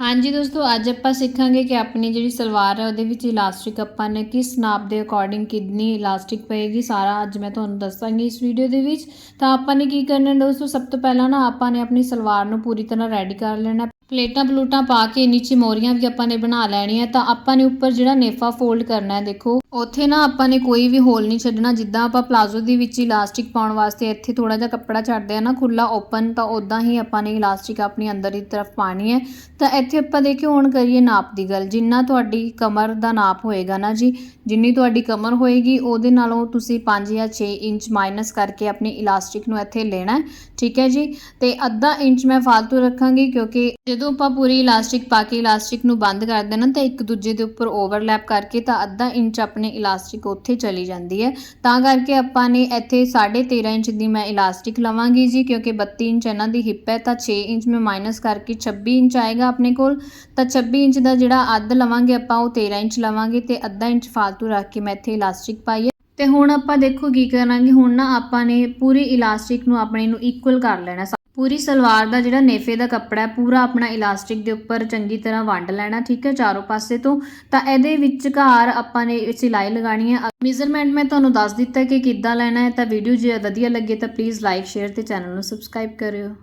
ਹਾਂਜੀ ਦੋਸਤੋ, ਅੱਜ ਆਪਾਂ ਸਿੱਖਾਂਗੇ ਕਿ ਆਪਣੀ ਜਿਹੜੀ ਸਲਵਾਰ ਹੈ ਉਹਦੇ ਵਿੱਚ ਇਲਾਸਟਿਕ ਆਪਾਂ ਨੇ ਕਿਸ ਨਾਪ ਦੇ ਅਕੋਰਡਿੰਗ ਕਿੰਨੀ ਇਲਾਸਟਿਕ ਪਏਗੀ। ਸਾਰਾ ਅੱਜ ਮੈਂ ਤੁਹਾਨੂੰ ਦੱਸਾਂਗੀ ਇਸ ਵੀਡੀਓ ਦੇ ਵਿੱਚ। ਤਾਂ ਆਪਾਂ ਨੇ ਕੀ ਕਰਨਾ ਦੋਸਤੋ, ਸਭ ਤੋਂ ਪਹਿਲਾਂ ਨਾ ਆਪਾਂ ਨੇ ਆਪਣੀ ਸਲਵਾਰ ਨੂੰ ਪੂਰੀ ਤਰ੍ਹਾਂ ਰੈਡੀ ਕਰ ਲੈਣਾ ਪਲੇਟਾਂ ਪਲੂਟਾਂ ਪਾ ਕੇ ਨੀਚੇ ਮੋਰੀਆਂ ਵੀ ਆਪਾਂ ਨੇ ਬਣਾ ਲੈਣੀਆਂ, ਤਾਂ ਆਪਾਂ ਨੇ ਉੱਪਰ ਜਿਹੜਾ ਨੇਫਾ ਫੋਲਡ ਕਰਨਾ ਹੈ, ਦੇਖੋ। ਉੱਥੇ ਨਾ ਆਪਾਂ ਨੇ ਕੋਈ ਵੀ ਹੋਲ ਨਹੀਂ ਛੱਡਣਾ, ਜਿੱਦਾਂ ਆਪਾਂ ਪਲਾਜ਼ੋ ਦੇ ਵਿੱਚ ਇਲਾਸਟਿਕ ਪਾਉਣ ਵਾਸਤੇ ਇੱਥੇ ਥੋੜਾ ਜਿਹਾ ਕੱਪੜਾ ਛੱਡਦੇ ਆ ਨਾ ਖੁੱਲਾ ਓਪਨ ਤਾਂ ਉਦਾਂ ਹੀ ਆਪਾਂ ਨੇ ਇਲਾਸਟਿਕ ਆਪਣੀ ਅੰਦਰ ਦੀ ਤਰਫ ਪਾਣੀ ਹੈ। ਤਾਂ ਇੱਥੇ ਆਪਾਂ ਦੇਖਿਓ, ਹੁਣ ਕਰੀਏ ਨਾਪ ਦੀ ਗੱਲ। ਜਿੰਨਾ ਤੁਹਾਡੀ ਕਮਰ ਦਾ ਨਾਪ ਹੋਏਗਾ ਨਾ ਜੀ, ਜਿੰਨੀ ਤੁਹਾਡੀ ਕਮਰ ਹੋਏਗੀ, ਉਹਦੇ ਨਾਲੋਂ ਤੁਸੀਂ 5 ਜਾਂ 6 ਇੰਚ ਮਾਈਨਸ ਕਰਕੇ ਆਪਣੀ ਇਲਾਸਟਿਕ ਨੂੰ ਇੱਥੇ ਲੈਣਾ ਠੀਕ ਹੈ ਜੀ। ਤੇ ਅੱਧਾ ਇੰਚ ਮੈਂ ਫालतू ਰੱਖਾਂਗੀ, ਕਿਉਂਕਿ ਜਦੋਂ ਆਪਾਂ ਪੂਰੀ ਇਲਾਸਟਿਕ ਪਾ ਕੇ ਇਲਾਸਟਿਕ ਨੂੰ ਬੰਦ ਕਰ ਦੇਣਾ ਤਾਂ ਇੱਕ ਦੂਜੇ ਦੇ ਉੱਪਰ ਓਵਰਲੈਪ ਕਰਕੇ ਤਾਂ ਅੱਧਾ ਇੰਚ ਆਪਣੇ ਇਲਾਸਟਿਕ ਉੱਥੇ ਚਲੀ ਜਾਂਦੀ ਹੈ। ਤਾਂ ਕਰਕੇ ਆਪਾਂ ਨੇ ਇੱਥੇ 13.5 ਇੰਚ ਦੀ ਮੈਂ ਇਲਾਸਟਿਕ ਲਵਾਂਗੀ ਜੀ, ਕਿਉਂਕਿ 32 ਇੰਚ ਇਹਨਾਂ ਦੀ ਹਿੱਪ ਹੈ, ਤਾਂ 6 ਇੰਚ ਮੈਂ ਮਾਈਨਸ ਕਰਕੇ 26 ਇੰਚ ਆਏਗਾ ਆਪਣੇ ਕੋਲ। ਤਾਂ 26 ਇੰਚ ਦਾ ਜਿਹੜਾ ਅੱਧ ਲਵਾਂਗੇ ਆਪਾਂ, ਉਹ 13 ਇੰਚ ਲਵਾਂਗੇ ਤੇ ਅੱਧਾ ਇੰਚ ਫालतू ਰੱਖ ਕੇ ਮੈਂ ਇੱਥੇ ਇਲਾਸਟਿਕ ਪਾਈ ਹੈ। ਤੇ ਹੁਣ ਆਪਾਂ ਦੇਖੋ ਕੀ ਕਰਾਂਗੇ, ਹੁਣ ਨਾ ਆਪਾਂ ਨੇ ਪੂਰੀ ਇਲਾਸਟਿਕ ਨੂੰ ਆਪਣੇ ਨੂੰ ਇਕੁਅਲ ਕਰ ਲੈਣਾ। ਪੂਰੀ ਸਲਵਾਰ ਦਾ ਜਿਹੜਾ ਨੇਫੇ ਦਾ ਕੱਪੜਾ ਹੈ, ਪੂਰਾ ਆਪਣਾ ਇਲਾਸਟਿਕ ਦੇ ਉੱਪਰ ਚੰਗੀ ਤਰ੍ਹਾਂ ਵੰਡ ਲੈਣਾ, ਠੀਕ ਹੈ, ਚਾਰੋਂ ਪਾਸੇ ਤੋਂ। ਤਾਂ ਇਹਦੇ ਵਿਚਕਾਰ ਆਪਾਂ ਨੇ ਸਿਲਾਈ ਲਗਾਣੀ ਹੈ। ਮੇਜ਼ਰਮੈਂਟ ਮੈਂ ਤੁਹਾਨੂੰ ਦੱਸ ਦਿੱਤਾ ਕਿ ਕਿੱਦਾਂ ਲੈਣਾ ਹੈ, ਤਾਂ ਵੀਡੀਓ ਜੇ ਵਧੀਆ ਲੱਗੇ ਤਾਂ ਪਲੀਜ਼ ਲਾਈਕ ਸ਼ੇਅਰ ਤੇ ਚੈਨਲ ਨੂੰ ਸਬਸਕ੍ਰਾਈਬ ਕਰਿਓ।